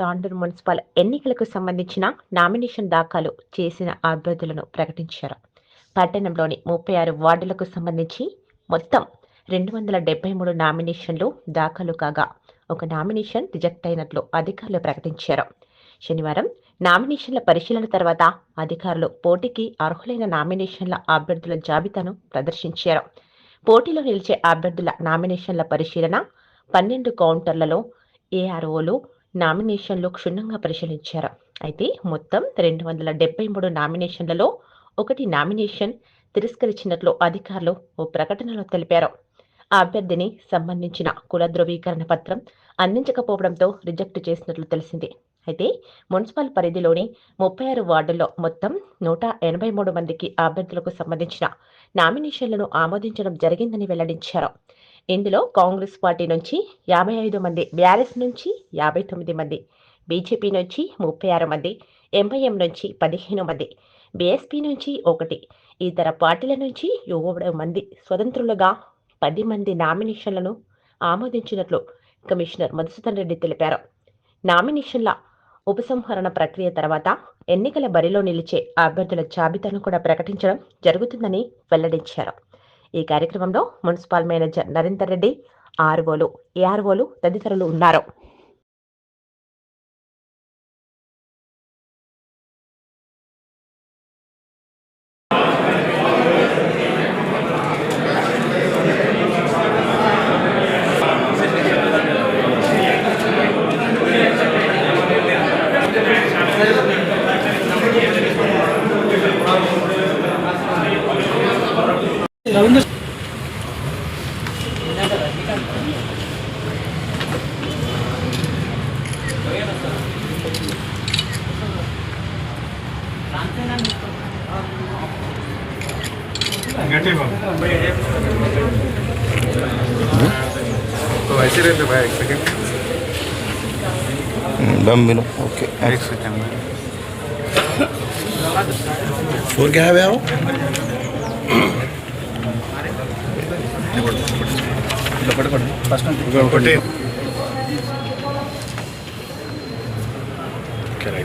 Tandur municipal ఎన్నికలకు సంబంధించిన nomination దాఖలు చేసిన అభ్యర్థులను ప్రకటించారు. పట్టణంలోని ముప్పై ఆరు వార్డులకు సంబంధించి మొత్తం రెండు వందల డెబ్బై మూడు నామినేషన్లు దాఖలు కాగా ఒక నామినేషన్ రిజెక్ట్ అయినట్లు అధికారులు ప్రకటించారు. శనివారం నామినేషన్ల పరిశీలన తర్వాత అధికారులు పోటీకి అర్హులైన నామినేషన్ల అభ్యర్థుల జాబితాను ప్రదర్శించారు. పోటీలో నిలిచే అభ్యర్థుల నామినేషన్ల పరిశీలన పన్నెండు కౌంటర్లలో ఏఆర్ఓలు నామినేషన్లు క్షుణ్ణంగా పరిశీలించారు. అయితే మొత్తం రెండు వందల డెబ్బై మూడు నామినేషన్లలో ఒకటి నామినేషన్ తిరస్కరించినట్లు అధికారులు ఓ ప్రకటనలో తెలిపారు. ఆ అభ్యర్థిని సంబంధించిన కుల ధృవీకరణ పత్రం అందించకపోవడంతో రిజెక్ట్ చేసినట్లు తెలిసింది. అయితే మున్సిపల్ పరిధిలోని ముప్పై ఆరు వార్డుల్లో మొత్తం నూట ఎనభై మూడు మందికి అభ్యర్థులకు సంబంధించిన నామినేషన్లను ఆమోదించడం జరిగిందని వెల్లడించారు. ఇందులో కాంగ్రెస్ పార్టీ నుంచి యాభై ఐదు మంది బీఆర్ఎస్ నుంచి యాభై తొమ్మిది మంది బీజేపీ నుంచి ముప్పై ఆరు మంది ఎంఐఎం నుంచి పదిహేను మంది బీఎస్పీ నుంచి ఒకటి ఇతర పార్టీల నుంచి ఏడు మంది స్వతంత్రులుగా పది మంది నామినేషన్లను ఆమోదించినట్లు కమిషనర్ మధుసూదన్ రెడ్డి తెలిపారు. నామినేషన్ల ఉపసంహరణ ప్రక్రియ తర్వాత ఎన్నికల బరిలో నిలిచే అభ్యర్థుల జాబితాను కూడా ప్రకటించడం జరుగుతుందని వెల్లడించారు. ఈ కార్యక్రమంలో మున్సిపల్ మేనేజర్ నరేందర్ రెడ్డి ఆర్ఓలు ఏఆర్ఓలు తదితరులు ఉన్నారు. तो ऐसे रहते भाई एक सेकेंड दम मिलो ओके एक सेकेंड और क्या है भैया वो फटाफट कराई